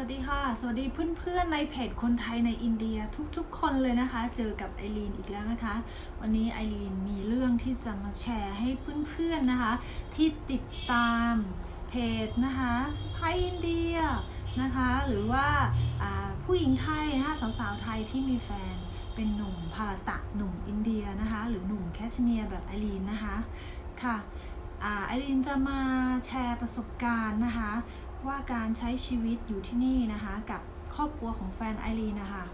วัสดีค่ะ สวัสดีเพื่อนๆในเพจคนไทยในอินเดียทุกๆ คนเลยนะคะ เจอกับไอรีนอีกแล้วนะคะ วันนี้ไอรีนมีเรื่องที่จะมาแชร์ให้เพื่อนๆนะคะ ที่ติดตามเพจนะคะสไปอินเดียนะคะ หรือว่าผู้หญิงไทยนะคะสาวๆไทยที่มีแฟนเป็นหนุ่มพารตะหนุ่มอินเดียนะคะ หรือหนุ่มแคชเมียร์แบบไอรีนนะคะค่ะไอรีนจะมาแชร์ประสบการณ์นะคะ ว่าการใช้ชีวิตอยู่ที่นี่นะคะ กับครอบครัวของแฟนไอรีนนะคะ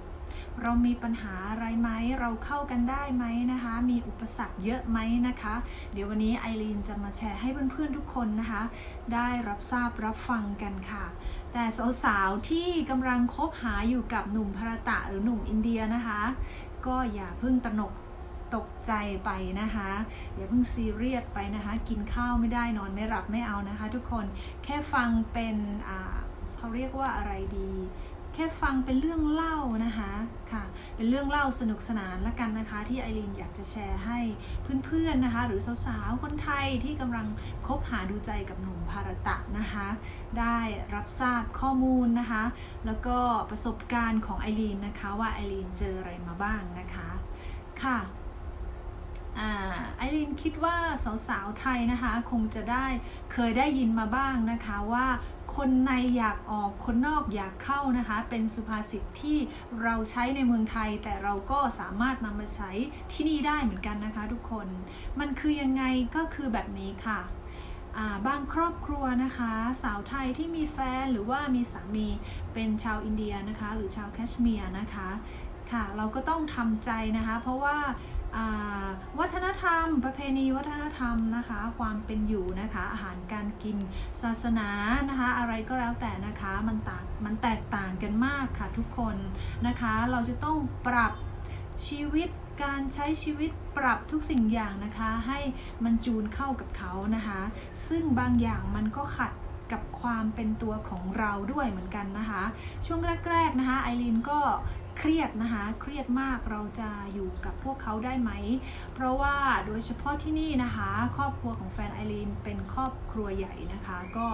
เรามีปัญหาอะไรไหมเราเข้ากันได้ไหมนะคะ มีอุปสรรคเยอะไหมนะคะ เดี๋ยววันนี้ไอรีนจะมาแชร์ให้เพื่อนๆทุกคนนะคะ ได้รับทราบรับฟังกันค่ะ แต่สาวๆที่กำลังคบหาอยู่กับหนุ่มพราตะหรือหนุ่มอินเดียนะคะ ก็อย่าเพิ่งตระหนก ตกใจไปนะคะอย่าเพิ่งซีเรียสไปนะคะกินข้าวไม่ได้นอนไม่หลับไม่เอานะคะ ทุกคนแค่ฟังเป็นเขาเรียกว่าอะไรดีแค่ฟังเป็นเรื่องเล่านะคะค่ะเป็นเรื่องเล่าสนุกสนานละกันนะคะ ที่ไอรีนอยากจะแชร์ให้เพื่อนๆนะคะ หรือสาวๆคนไทยที่กำลังคบหาดูใจกับหนุ่มภารตะนะคะ ได้รับทราบข้อมูลนะคะ แล้วก็ประสบการณ์ของไอรีนนะคะว่าไอรีนเจออะไรมาบ้างนะคะค่ะ ไอรินคิดว่าสาวๆไทยนะคะคงจะได้เคยได้ยินมาบ้างนะคะว่าคนในอยากออกคนนอกอยากเข้านะคะ เป็นสุภาษิตที่เราใช้ในเมืองไทย แต่เราก็สามารถนำมาใช้ที่นี่ได้เหมือนกันนะคะ ทุกคน มันคือยังไงก็คือแบบนี้ค่ะบางครอบครัวนะคะ สาวไทยที่มีแฟนหรือว่ามีสามีเป็นชาวอินเดียนะคะ หรือชาวแคชเมียร์นะคะค่ะ เราก็ต้องทำใจนะคะ เพราะว่า วัฒนธรรม ประเพณีวัฒนธรรมนะคะ ความเป็นอยู่นะคะ อาหารการกินศาสนานะคะ อะไรก็แล้วแต่นะคะมันต่างมันแตกต่างกันมากค่ะทุกคนนะคะ เราจะต้องปรับชีวิตการใช้ชีวิตปรับทุกสิ่งอย่างนะคะ ให้มันจูนเข้ากับเขานะคะ ซึ่งบางอย่างมันก็ขัด กับความเป็นตัวของเราด้วยเหมือนกันนะคะ ช่วงแรกๆนะคะไอรีนก็เครียดนะคะเครียดมากเราจะอยู่กับพวกเขาได้ไหม เพราะว่าโดยเฉพาะที่นี่นะคะ ครอบครัวของแฟนไอรีนเป็นครอบครัวใหญ่นะคะ ก็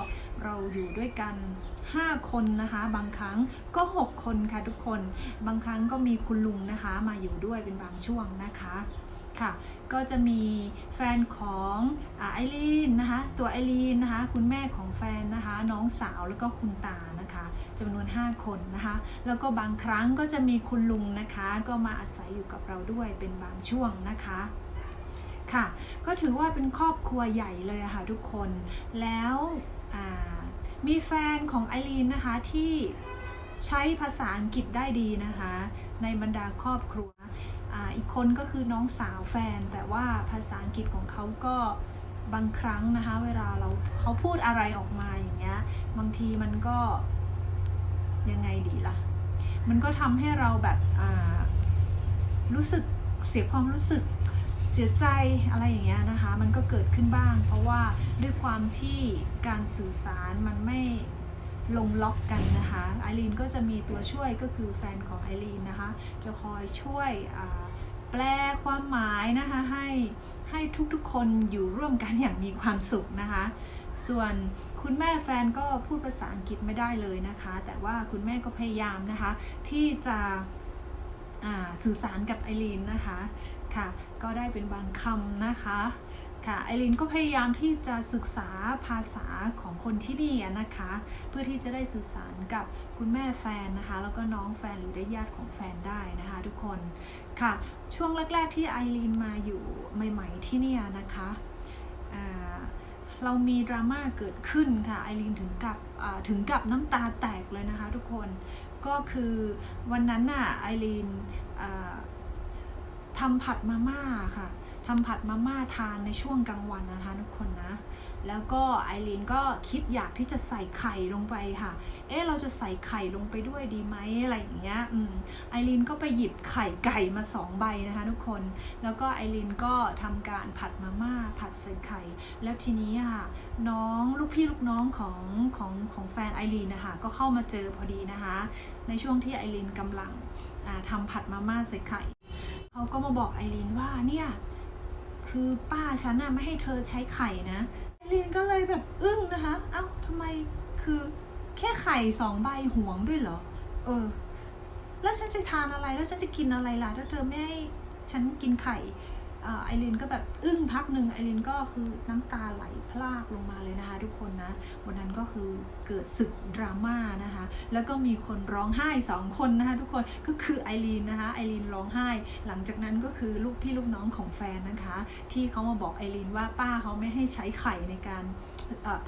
เราอยู่ด้วยกัน 5 คนนะคะ บางครั้งก็ 6 คนค่ะทุกคน บางครั้งก็มีคุณลุงนะคะ มาอยู่ด้วยเป็นบางช่วงนะคะ ค่ะ ก็จะมีแฟนของไอรีนนะคะ ตัวไอรีนนะคะ คุณแม่ของแฟนนะคะ น้องสาวแล้วก็คุณตานะคะจำนวน 5 คนนะคะ แล้วก็บางครั้งก็จะมีคุณลุงนะคะ ก็มาอาศัยอยู่กับเราด้วยเป็นบางช่วงนะคะค่ะ ก็ถือว่าเป็นครอบครัวใหญ่เลยะค่ะทุกคน แล้วมีแฟนของไอรีนนะคะที่ใช้ภาษาอังกฤษได้ดีนะคะ ในบรรดาครอบครัว อีกคนก็คือน้องสาวแฟน แต่ว่าภาษาอังกฤษของเขาก็บางครั้งนะคะ เวลาเราเขาพูดอะไรออกมาอย่างเงี้ยบางทีมันก็ยังไงดีล่ะ มันก็ทำให้เราแบบรู้สึกเสียความรู้สึกเสียใจอะไรอย่างเงี้ยนะคะ มันก็เกิดขึ้นบ้าง เพราะว่าด้วยความที่การสื่อสารมันไม่ ลงล็อกกันนะคะไอรีนก็จะมีตัวช่วยก็คือแฟนของไอรีนนะคะ จะคอยช่วยแปลความหมายนะคะให้ให้ทุกๆคนอยู่ร่วมกันอย่างมีความสุขนะคะ ส่วนคุณแม่แฟนก็พูดภาษาอังกฤษไม่ได้เลยนะคะ แต่ว่าคุณแม่ก็พยายามนะคะ ที่จะสื่อสารกับไอรีนนะคะค่ะ ก็ได้เป็นบางคำนะคะ ค่ะไอรีนก็พยายามที่จะศึกษาภาษาของคนที่นี่นะคะ เพื่อที่จะได้สื่อสารกับคุณแม่แฟนนะคะ แล้วก็น้องแฟนหรือได้ญาติของแฟนได้นะคะ ทุกคนค่ะช่วงแรก ๆ ที่ไอรีนมาอยู่ใหม่ ๆ ที่นี่นะคะเรามีดราม่าเกิดขึ้นค่ะไอรีนถึงกับถึงกับน้ำตาแตกเลยนะคะ ทุกคนก็คือวันนั้นน่ะไอรีนทำผัดมาม่าค่ะ ทำผัดมาม่าทานในช่วงกลางวันนะคะทุกคนนะ แล้วก็ไอรีนก็คิดอยากที่จะใส่ไข่ลงไปค่ะ เอ๊ะเราจะใส่ไข่ลงไปด้วยดีไหมอะไรอย่างเงี้ย อืมไอรีนก็ไปหยิบไข่ไก่มาสองใบนะคะทุกคน แล้วก็ไอรีนก็ทำการผัดมาม่าผัดใส่ไข่ แล้วทีนี้ค่ะน้องลูกพี่ลูกน้องของของของแฟนไอรีนนะคะก็เข้ามาเจอพอดีนะคะ ในช่วงที่ไอรีนกำลังอ่าทำผัดมาม่าใส่ไข่เขาก็มาบอกไอรีนว่าเนี่ย คือป้าฉันน่ะไม่ให้เธอใช้ไข่นะไอรีนก็เลยแบบอึ้งนะคะ เอ้าทำไมคือแค่ไข่สองใบห่วงด้วยเหรอ เออ แล้วฉันจะทานอะไร แล้วฉันจะกินอะไรล่ะ ถ้าเธอไม่ให้ฉันกินไข่ ไอรินก็แบบอึ้งพักหนึ่งไอรินก็คือน้ำตาไหลพลากลงมาเลยนะคะ ทุกคนนะ วันนั้นก็คือเกิดศึกดราม่านะคะ แล้วก็มีคนร้องไห้สองคนนะคะทุกคนก็คือไอรีนนะคะไอรีนร้องไห้ หลังจากนั้นก็คือลูกพี่ลูกน้องของแฟนนะคะ ที่เขามาบอกไอรีนว่าป้าเขาไม่ให้ใช้ไข่ในการ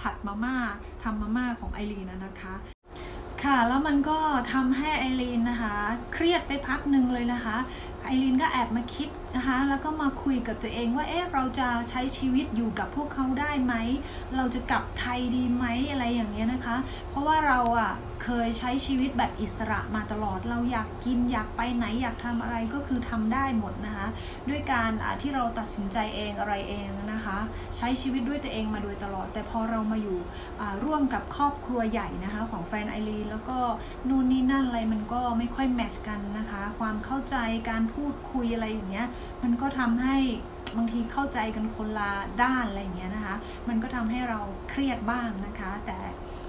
ผัดมาม่าทำมาม่าของไอรีนนะนะคะค่ะแล้วมันก็ทำให้ไอรีนนะคะ เครียดไปพักหนึ่งเลยนะคะไอรีนก็แอบมาคิด นะคะแล้วก็มาคุยกับตัวเองว่าเอ๊ะเราจะใช้ชีวิตอยู่กับพวกเขาได้ไหม เราจะกลับไทยดีไหมอะไรอย่างเงี้ยนะคะ เพราะว่าเราอะ่ะเคยใช้ชีวิตแบบอิสระมาตลอด เราอยากกินอยากไปไหนอยากทำอะไรก็คือทำได้หมดนะคะ ด้วยการที่เราตัดสินใจเองอะไรเองนะคะ ใช้ชีวิตด้วยตัวเองมาโดยตลอด แต่พอเรามาอยู่ร่วมกับครอบครัวใหญ่นะคะของแฟนไอรีนแล้วก็นู่นนี่นั่นอะไรมันก็ไม่ค่อยแมทช์กันนะคะ ความเข้าใจการพูดคุยอะไรอย่างเงี้ยมันก็ทำให้บางทีเข้าใจกันคนละด้านอะไรอย่างเงี้ยนะคะ มันก็ทำให้เราเครียดบ้างนะคะ แต่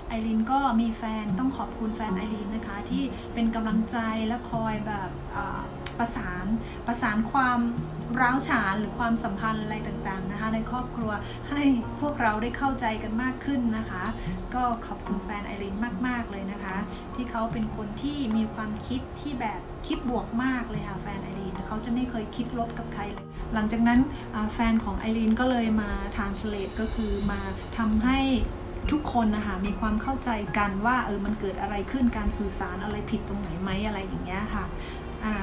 ไอรินก็มีแฟนต้องขอบคุณแฟนไอรินนะคะ ที่เป็นกำลังใจและคอยแบบประสานประสานความร้าวฉานหรือความสัมพันธ์อะไรต่างๆนะคะ ในครอบครัวให้พวกเราได้เข้าใจกันมากขึ้นนะคะ ก็ขอบคุณแฟนไอรินมากๆเลยนะ ที่เขาเป็นคนที่มีความคิดที่แบบคิดบวกมากเลยค่ะแฟนไอรีนเขาจะไม่เคยคิดลบกับใครเลยหลังจากนั้นแฟนของไอรีนก็เลยมา translate ก็คือมาทำให้ทุกคนนะคะมีความเข้าใจกันว่าเออมันเกิดอะไรขึ้นการสื่อสารอะไรผิดตรงไหนไหมอะไรอย่างเงี้ยค่ะอ่า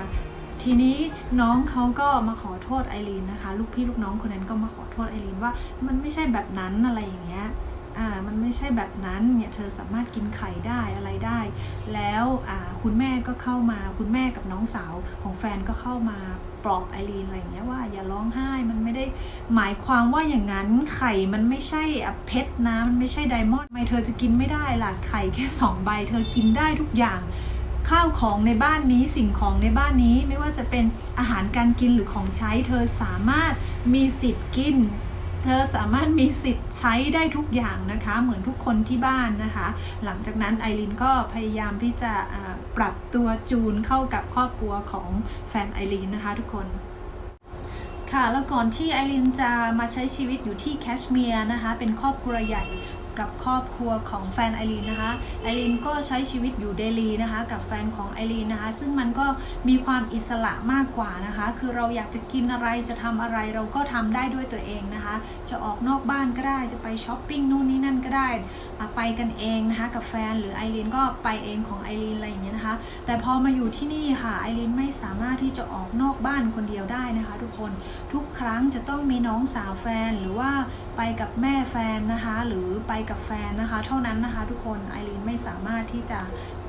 ทีนี้น้องเขาก็มาขอโทษไอรีนนะคะ ลูกพี่ลูกน้องคนนั้นก็มาขอโทษไอรีนว่ามันไม่ใช่แบบนั้นอะไรอย่างเงี้ย ไม่ใช่แบบนั้นเนี่ยเธอสามารถกินไข่ได้อะไรได้ แล้วคุณแม่ก็เข้ามาคุณแม่กับน้องสาวของแฟนก็เข้ามาปลอบไอรีนอะไรอย่างเงี้ยว่าอย่าร้องไห้มันไม่ได้หมายความว่าอย่างนั้นไข่มันไม่ใช่เพชรนะมันไม่ใช่ไดมอนด์ทำไมเธอจะกินไม่ได้ล่ะไข่แค่สองใบ เธอกินได้ทุกอย่างข้าวของในบ้านนี้สิ่งของในบ้านนี้ไม่ว่าจะเป็นอาหารการกินหรือของใช้เธอสามารถมีสิทธิ์กิน เธอสามารถมีสิทธิ์ใช้ได้ทุกอย่างนะคะ เหมือนทุกคนที่บ้านนะคะ หลังจากนั้นไอรินก็พยายามที่จะปรับตัวจูนเข้ากับครอบครัวของแฟนไอรินนะคะทุกคนค่ะแล้วก่อนที่ไอรินจะมาใช้ชีวิตอยู่ที่แคชเมียร์นะคะ เป็นครอบครัวใหญ่ กับครอบครัวของแฟนไอรีนนะคะไอรีนก็ใช้ชีวิตอยู่เดลีนะคะกับแฟนของไอรีนนะคะ ซึ่งมันก็มีความอิสระมากกว่านะคะ คือเราอยากจะกินอะไรจะทำอะไรเราก็ทำได้ด้วยตัวเองนะคะ จะออกนอกบ้านก็ได้จะไปช้อปปิ้งนู่นนี่นั่นก็ได้ไปกันเองนะคะกับแฟนหรือไอรีนก็ไปเองของไอรีนอะไรอย่างเงี้ยนะคะ แต่พอมาอยู่ที่นี่ค่ะไอรีนไม่สามารถที่จะออกนอกบ้านคนเดียวได้นะคะ ทุกคนทุกครั้งจะต้องมีน้องสาวแฟนหรือว่าไปกับแม่แฟนนะคะ หรือไปกับแฟนนะคะ เท่านั้นนะคะ ทุกคนไอรีนไม่สามารถที่จะ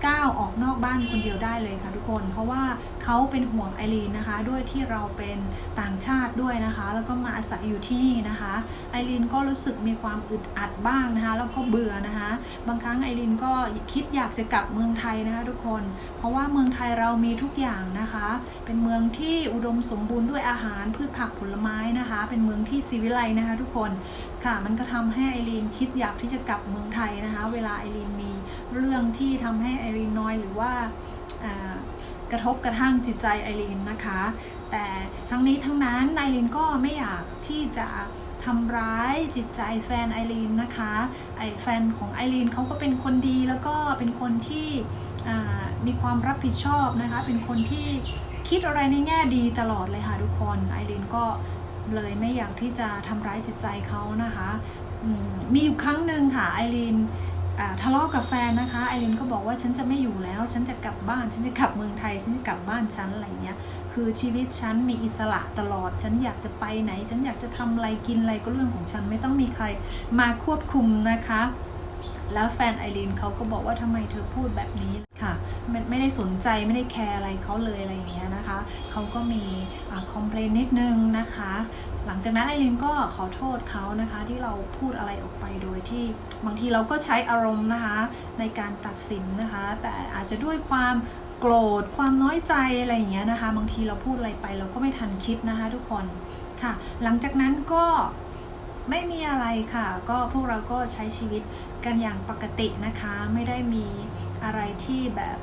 ก้าวออกนอกบ้านคนเดียวได้เลยค่ะทุกคน เพราะว่าเขาเป็นห่วงไอรีนนะคะ ด้วยที่เราเป็นต่างชาติด้วยนะคะ แล้วก็มาอาศัยอยู่ที่นี่นะคะไอรีนก็รู้สึกมีความอึดอัดบ้างนะคะแล้วก็เบื่อนะคะ บางครั้งไอรีนก็คิดอยากจะกลับเมืองไทยนะคะ ทุกคน เพราะว่าเมืองไทยเรามีทุกอย่างนะคะ เป็นเมืองที่อุดมสมบูรณ์ด้วยอาหารพืชผักผลไม้นะคะ เป็นเมืองที่ซีวิไลนะคะ ทุกคนค่ะมันก็ทำให้ไอรีนคิดอยากที่จะกลับเมืองไทยนะคะ เวลาไอรีนมีเรื่องที่ทำให้ไอรีนน้อยหรือว่ากระทบกระทั่งจิตใจไอรีนนะคะ แต่ทั้งนี้ทั้งนั้นไอรีนก็ไม่อยากที่จะทำร้ายจิตใจแฟนไอรีนนะคะไอแฟนของไอรีนเขาก็เป็นคนดีแล้วก็เป็นคนที่มีความรับผิดชอบนะคะ เป็นคนที่คิดอะไรในแง่ดีตลอดเลยค่ะทุกคนไอรีนก็ เลยไม่อยากที่จะทำร้ายจิตใจเขานะคะมีอยู่ครั้งหนึ่งค่ะไอรีนทะเลาะกับแฟนนะคะไอรินก็บอกว่าฉันจะไม่อยู่แล้ว ฉันจะกลับบ้าน ฉันจะกลับเมืองไทย ฉันจะกลับบ้านฉันอะไรเงี้ย คือชีวิตฉันมีอิสระตลอด ฉันอยากจะไปไหน ฉันอยากจะทำอะไรกินอะไรก็เรื่องของฉันไม่ต้องมีใครมาควบคุมนะคะ แล้วแฟนไอรีนเขาก็บอกว่าทำไมเธอพูดแบบนี้ค่ะไม่ไม่ได้สนใจไม่ได้แคร์อะไรเขาเลยอะไรอย่างเงี้ยนะคะเขาก็มีคอมเพลนนิดนึงนะคะ หลังจากนั้นไอรินก็ขอโทษเขานะคะที่เราพูดอะไรออกไปโดยที่บางทีเราก็ใช้อารมณ์นะคะในการตัดสินนะคะ แต่อาจจะด้วยความโกรธความน้อยใจอะไรอย่างเงี้ยนะคะ บางทีเราพูดอะไรไปเราก็ไม่ทันคิดนะคะทุกคนค่ะ หลังจากนั้นก็ ไม่มีอะไรค่ะ ก็พวกเราก็ใช้ชีวิตกันอย่างปกตินะคะ ไม่ได้มีอะไรที่แบบ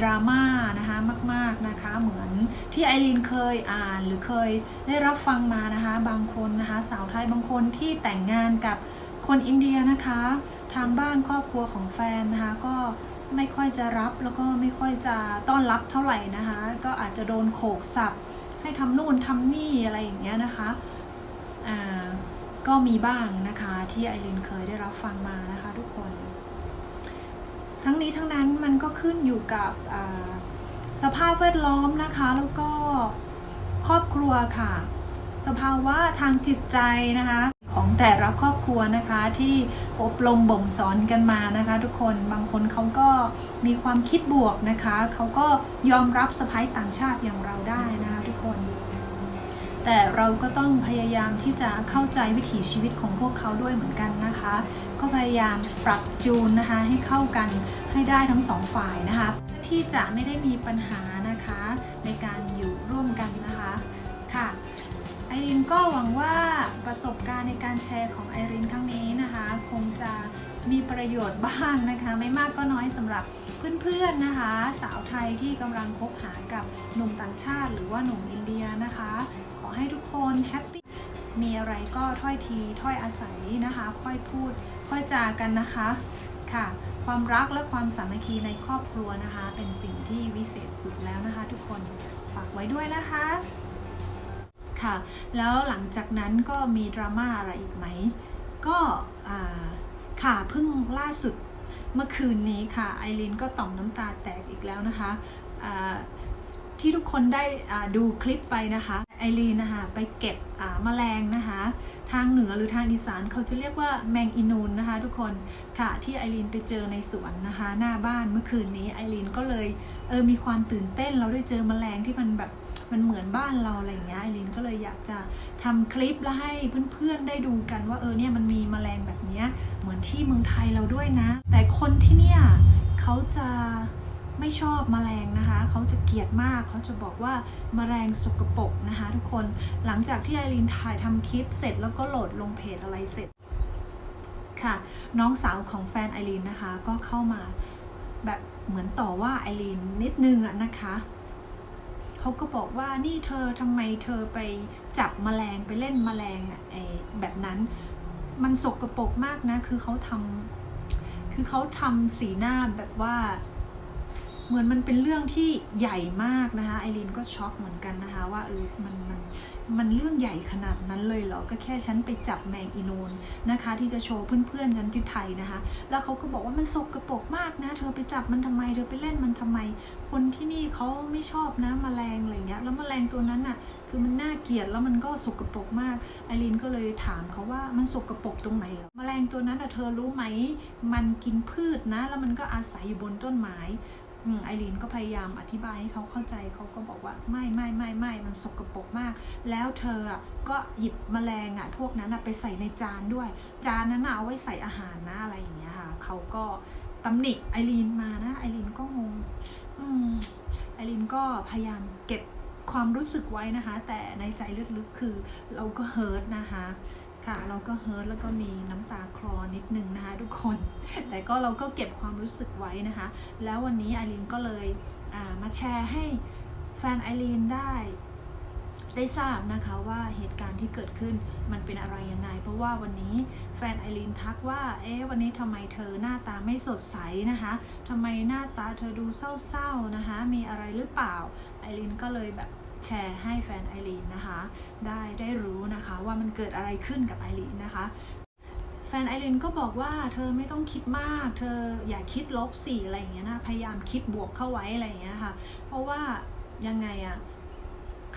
ดราม่านะคะมากๆนะคะ เหมือนที่ไอรีนเคยอ่านหรือเคยได้รับฟังมานะคะ บางคนนะคะ สาวไทยบางคนที่แต่งงานกับคนอินเดียนะคะ ทางบ้านครอบครัวของแฟนนะคะก็ไม่ค่อยจะรับแล้วก็ไม่ค่อยจะต้อนรับเท่าไหร่นะคะ ก็อาจจะโดนโขกสับให้ทำนู่นทำนี่อะไรอย่างเงี้ยนะคะอ่า ก็มีบ้างนะคะที่ไอรินเคยได้รับฟังมานะคะทุกคน ทั้งนี้ทั้งนั้นมันก็ขึ้นอยู่กับสภาพแวดล้อมนะคะแล้วก็ครอบครัวค่ะ สภาวะทางจิตใจนะคะของแต่ละครอบครัวนะคะที่อบรมบ่มสอนกันมานะคะ ทุกคนบางคนเขาก็มีความคิดบวกนะคะเขาก็ยอมรับสะพ้ายต่างชาติอย่างเราได้นะคะ แต่เราก็ต้องพยายามที่จะเข้าใจวิถีชีวิตของพวกเขาด้วยเหมือนกันนะคะ ก็พยายามปรับจูนนะคะให้เข้ากันให้ได้ทั้งสองฝ่ายนะคะ ที่จะไม่ได้มีปัญหานะคะในการอยู่ร่วมกันนะคะค่ะไอรินก็หวังว่าประสบการณ์ในการแชร์ของไอรินครั้งนี้นะคะ คงจะมีประโยชน์บ้างนะคะ ไม่มากก็น้อยสำหรับเพื่อนๆนะคะ สาวไทยที่กำลังคบหากับหนุ่มต่างชาติ หรือว่าหนุ่มอินเดียนะคะ ให้ทุกคนแฮปปี้มีอะไรก็ถ้อยทีถ้อยอาศัยนะคะ ค่อยพูด ค่อยจากันนะคะค่ะ ความรักและความสามัคคีในครอบครัวนะคะ เป็นสิ่งที่วิเศษสุดแล้วนะคะ ทุกคนฝากไว้ด้วยนะคะค่ะ แล้วหลังจากนั้นก็มีดราม่าอะไรอีกไหม ก็ค่ะเพิ่งล่าสุดเมื่อคืนนี้ค่ะไอรินก็ต่อมน้ำตาแตกอีกแล้วนะคะที่ทุกคนได้ดูคลิปไปนะคะ ไอรีนนะคะไปเก็บอ่าแมลงนะคะทางเหนือหรือทางอีสานเขาจะเรียกว่าแมงอีนูนนะคะ ทุกคนค่ะที่ไอรีนไปเจอในสวนนะคะ หน้าบ้านเมื่อคืนนี้ไอรีนก็เลยเออมีความตื่นเต้นเราได้เจอแมลงที่มันแบบมันเหมือนบ้านเราอะไรอย่างเงี้ยไอรีนก็เลยอยากจะทำคลิปแล้วให้เพื่อนๆได้ดูกันว่าเออเนี่ยมันมีแมลงแบบเนี้ยเหมือนที่เมืองไทยเราด้วยนะ แต่คนที่เนี่ยเขาจะ ไม่ชอบแมลงนะคะ เขาจะเกลียดมาก เขาจะบอกว่าแมลงสกปรกนะคะ ทุกคน หลังจากที่ไอรีนถ่ายทำคลิปเสร็จแล้วก็โหลดลงเพจอะไรเสร็จค่ะ น้องสาวของแฟนไอรีนนะคะ ก็เข้ามาแบบเหมือนต่อว่าไอรีนนิดนึงอะนะคะเขาก็บอกว่านี่เธอทำไมเธอไปจับแมลงไปเล่นแมลงอะไอแบบนั้น มันสกรปรกมากนะ คือเขาทำคือเขาทำสีหน้าแบบว่า เหมือนมันเป็นเรื่องที่ใหญ่มากนะคะไอรีนก็ช็อกเหมือนกันนะคะว่าเออมันมันมันเรื่องใหญ่ขนาดนั้นเลยเหรอ ก็แค่ฉันไปจับแมงอีนูนนะคะ ที่จะโชว์เพื่อนๆฉันที่ไทยนะคะ แล้วเขาก็บอกว่ามันสกรปรกมากนะ เธอไปจับมันทำไม เธอไปเล่นมันทำไม คนที่นี่เขาไม่ชอบนะแมลงอะไรเงี้ย แล้วแมลงตัวนั้นน่ะ คือมันน่าเกลียดแล้วมันก็สกปรกมาก ไอรีนก็เลยถามเขาว่ามันสกปรกตรงไหนเหรอแมลงตัวนั้นน่ะเธอรู้ไหม มันกินพืชนะ แล้วมันก็อาศัยอยู่บนต้นไม้ ไอรีนก็พยายามอธิบายให้เขาเข้าใจเขาก็บอกว่าไม่ไม่ไม่ไม่มันสกปรกมาก แล้วเธออะก็หยิบแมลงอะพวกนั้นอะไปใส่ในจานด้วย จานนั้นอะเอาไว้ใส่อาหารนะอะไรอย่างเงี้ยค่ะเขาก็ตำหนิไอรีนมานะไอรีนก็งงอืมไอรีนก็พยายามเก็บความรู้สึกไว้นะคะ แต่ในใจลึกๆคือเราก็เฮิร์ตนะคะ ค่ะเราก็เฮิร์ตแล้วก็มีน้ำตาคลอนิดนึงนะคะทุกคน แต่ก็เราก็เก็บความรู้สึกไว้นะคะ แล้ววันนี้ไอรีนก็เลยมาแชร์ให้แฟนไอรีนได้ได้ทราบนะคะว่าเหตุการณ์ที่เกิดขึ้นมันเป็นอะไรยังไง เพราะว่าวันนี้แฟนไอรีนทักว่าเอ๊ะวันนี้ทำไมเธอหน้าตาไม่สดใสนะคะทำไมหน้าตาเธอดูเศร้าๆนะคะ มีอะไรหรือเปล่าไอรีนก็เลยแบบ แชร์ให้แฟนไอรีนนะคะ ได้ได้รู้นะคะว่ามันเกิดอะไรขึ้นกับไอรีนนะคะแฟนไอรินก็บอกว่าเธอไม่ต้องคิดมาก เธออย่าคิดลบสิอะไรอย่างเงี้ยนะ พยายามคิดบวกเข้าไว้อะไรอย่างเงี้ยค่ะ เพราะว่ายังไงอะ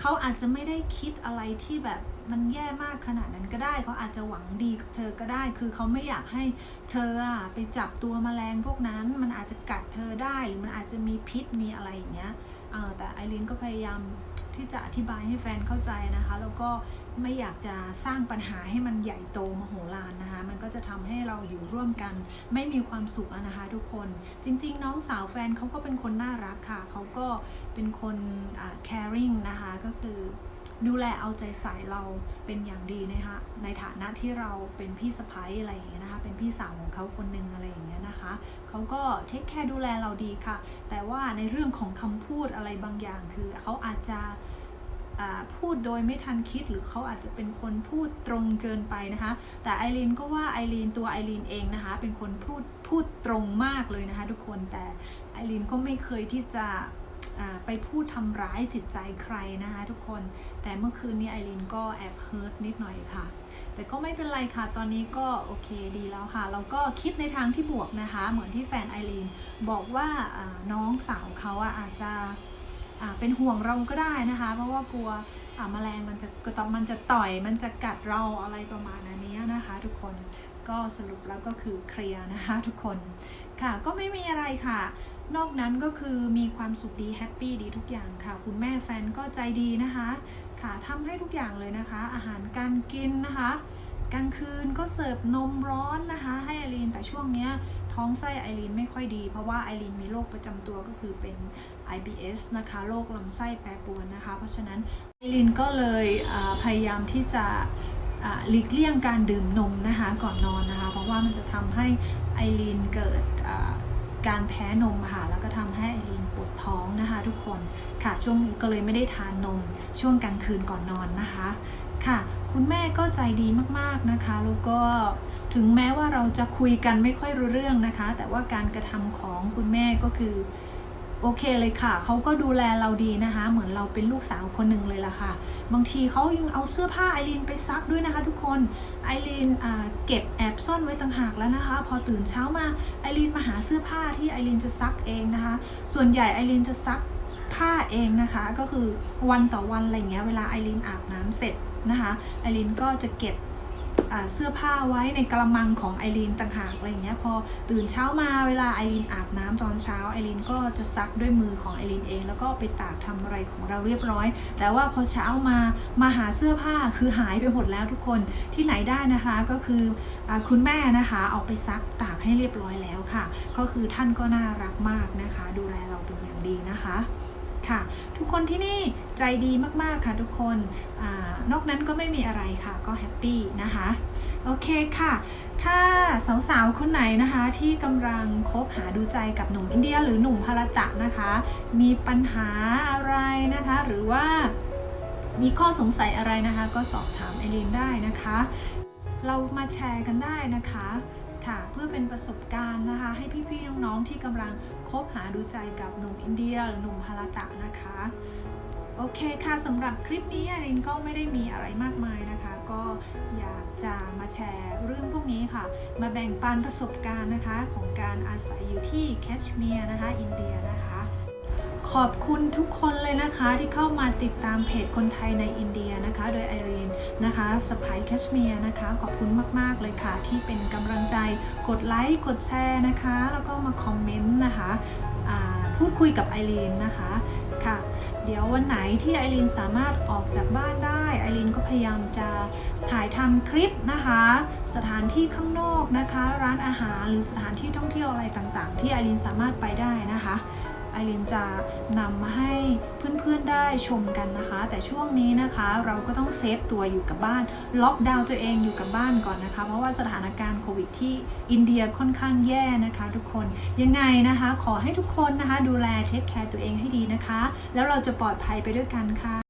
เขาอาจจะไม่ได้คิดอะไรที่แบบมันแย่มากขนาดนั้นก็ได้ เขาอาจจะหวังดีกับเธอก็ได้ คือเขาไม่อยากให้เธออะไปจับตัวแมลงพวกนั้น มันอาจจะกัดเธอได้หรือมันอาจจะมีพิษมีอะไรอย่างเงี้ย แต่ไอรินก็พยายามที่จะอธิบายให้แฟนเข้าใจนะคะ แล้วก็ไม่อยากจะสร้างปัญหาให้มันใหญ่โตมโหฬารนะคะ มันก็จะทำให้เราอยู่ร่วมกัน ไม่มีความสุขนะคะทุกคน จริง ๆ น้องสาวแฟนเขาก็เป็นคนน่ารักค่ะ เขาก็เป็นคนอ่า caring นะคะ ก็คือ ดูแลเอาใจใส่เราเป็นอย่างดีนะคะในฐานะที่เราเป็นพี่สะพ้ายอะไรอย่างเงี้ยนะคะ เป็นพี่สาวของเขาคนหนึ่งอะไรอย่างเงี้ยนะคะเขาก็เทคแคร์ดูแลเราดีค่ะ แต่ว่าในเรื่องของคำพูดอะไรบางอย่างคือเขาอาจจะพูดโดยไม่ทันคิดหรือเขาอาจจะเป็นคนพูดตรงเกินไปนะคะ แต่ไอรีนก็ว่าไอรีนตัวไอรีนเองนะคะ เป็นคนพูดพูดตรงมากเลยนะคะ ทุกคนแต่ไอรีนก็ไม่เคยที่จะ ไปพูดทำร้ายจิตใจใครนะคะทุกคน แต่เมื่อคืนนี้ไอรีนก็แอบเฮิร์ตนิดหน่อยค่ะ แต่ก็ไม่เป็นไรค่ะ ตอนนี้ก็โอเคดีแล้วค่ะ เราก็คิดในทางที่บวกนะคะ เหมือนที่แฟนไอรีนบอกว่าน้องสาวเขาอาจจะเป็นห่วงเราก็ได้นะคะ เพราะว่ากลัวแมลงมันจะกระตอมมันจะต่อย มันจะกัดเราอะไรประมาณนี้นะคะ ทุกคน ก็สรุปแล้วก็คือเคลียร์นะคะทุกคน ค่ะก็ไม่มีอะไรค่ะ นอกนั้นก็คือมีความสุขดีแฮปปี้ดีทุกอย่างค่ะ คุณแม่แฟนก็ใจดีนะคะ ค่ะทำให้ทุกอย่างเลยนะคะ อาหารการกินนะคะกลางคืนก็เสิร์ฟนมร้อนนะคะ ให้ไอรีนแต่ช่วงเนี้ยท้องไส้ไอรีนไม่ค่อยดี เพราะว่าไอรีนมีโรคประจำตัวก็คือเป็น IBS นะคะโรคลำไส้แปรปรวนนะคะ เพราะฉะนั้นไอรินก็เลยพยายามที่จะหลีกเลี่ยงการดื่มนมนะคะก่อนนอนนะคะ เพราะว่ามันจะทำให้ ไอรีนเกิดการแพ้นมค่ะแล้วก็ทำให้ไอรีนปวดท้องนะคะ ทุกคนค่ะช่วงนี้ก็เลยไม่ได้ทานนมช่วงกลางคืนก่อนนอนนะคะค่ะ คุณแม่ก็ใจดีมากๆนะคะ แล้วก็ถึงแม้ว่าเราจะคุยกันไม่ค่อยรู้เรื่องนะคะ แต่ว่าการกระทำของคุณแม่ก็คือ โอเคเลยค่ะ เขาก็ดูแลเราดีนะคะ เหมือนเราเป็นลูกสาวคนหนึ่งเลยล่ะค่ะ บางทีเขายังเอาเสื้อผ้าไอรีนไปซักด้วยนะคะ ทุกคน ไอรีนเก็บแอบซ่อนไว้ต่างหากแล้วนะคะ พอตื่นเช้ามาไอรีนมาหาเสื้อผ้าที่ไอรีนจะซักเองนะคะ ส่วนใหญ่ไอรีนจะซักผ้าเองนะคะ ก็คือวันต่อวันอะไรเงี้ย เวลาไอรีนอาบน้ำเสร็จนะคะ ไอรีนก็จะเก็บ เสื้อผ้าไว้ในกระมังของไอรีนต่างหากอะไรอย่างเงี้ยพอตื่นเช้ามาเวลาไอรีนอาบน้ำตอนเช้าไอรีนก็จะซักด้วยมือของไอรีนเอง แล้วก็ไปตากทำอะไรของเราเรียบร้อย แต่ว่าพอเช้ามามาหาเสื้อผ้าคือหายไปหมดแล้วทุกคนที่ไหนได้นะคะก็คืออคุณแม่นะคะเอาไปซักตากให้เรียบร้อยแล้วค่ะ ก็คือท่านก็น่ารักมากนะคะ ดูแลเราเป็นอย่างดีนะคะ ค่ะ ทุกคนที่นี่ใจดีมากๆค่ะทุกคนอนอกนั้นก็ไม่มีอะไรค่ะก็แฮปปี้นะคะ โอเคค่ะ ถ้าสาวๆคนไหนนะคะที่กำลังคบหาดูใจกับหนุ่มอินเดียหรือหนุ่มพารตะนะคะ มีปัญหาอะไรนะคะ หรือว่ามีข้อสงสัยอะไรนะคะ ก็สอบถามไอรีนได้นะคะ เรามาแชร์กันได้นะคะ ค่ะ เพื่อเป็นประสบการณ์นะคะ ให้พี่ๆน้องๆที่กำลังคบหาดูใจกับหนุ่มอินเดียหรือหนุ่มฮาราตะนะคะโอเคค่ะสำหรับคลิปนี้อรินก็ไม่ได้มีอะไรมากมายนะคะ ก็อยากจะมาแชร์เรื่องพวกนี้ค่ะ มาแบ่งปันประสบการณ์นะคะของการอาศัยอยู่ที่แคชเมียร์นะคะ อินเดียนะ ขอบคุณทุกคนเลยนะคะที่เข้ามาติดตามเพจคนไทยในอินเดียนะคะ โดยไอรีนนะคะสไปแคชเมียร์นะคะ ขอบคุณมาก ๆ เลยค่ะ ที่เป็นกำลังใจกดไลค์กดแชร์นะคะ แล้วก็มาคอมเมนต์นะคะพูดคุยกับไอรีนนะคะค่ะ เดี๋ยววันไหนที่ไอรีนสามารถออกจากบ้านได้ไอรีนก็พยายามจะถ่ายทำคลิปนะคะ สถานที่ข้างนอกนะคะ ร้านอาหารหรือสถานที่ท่องเที่ยวอะไรต่างๆ ที่ไอรีนสามารถไปได้นะคะ ไอรีนจะนำมาให้เพื่อนๆได้ชมกันนะคะ แต่ช่วงนี้นะคะเราก็ต้องเซฟตัวอยู่กับบ้าน ล็อกดาวน์ตัวเองอยู่กับบ้านก่อนนะคะ เพราะว่าสถานการณ์โควิดที่อินเดียค่อนข้างแย่นะคะทุกคนยังไงนะคะ ขอให้ทุกคนนะคะ ดูแลเทคแคร์ตัวเองให้ดีนะคะ แล้วเราจะปลอดภัยไปด้วยกันค่ะ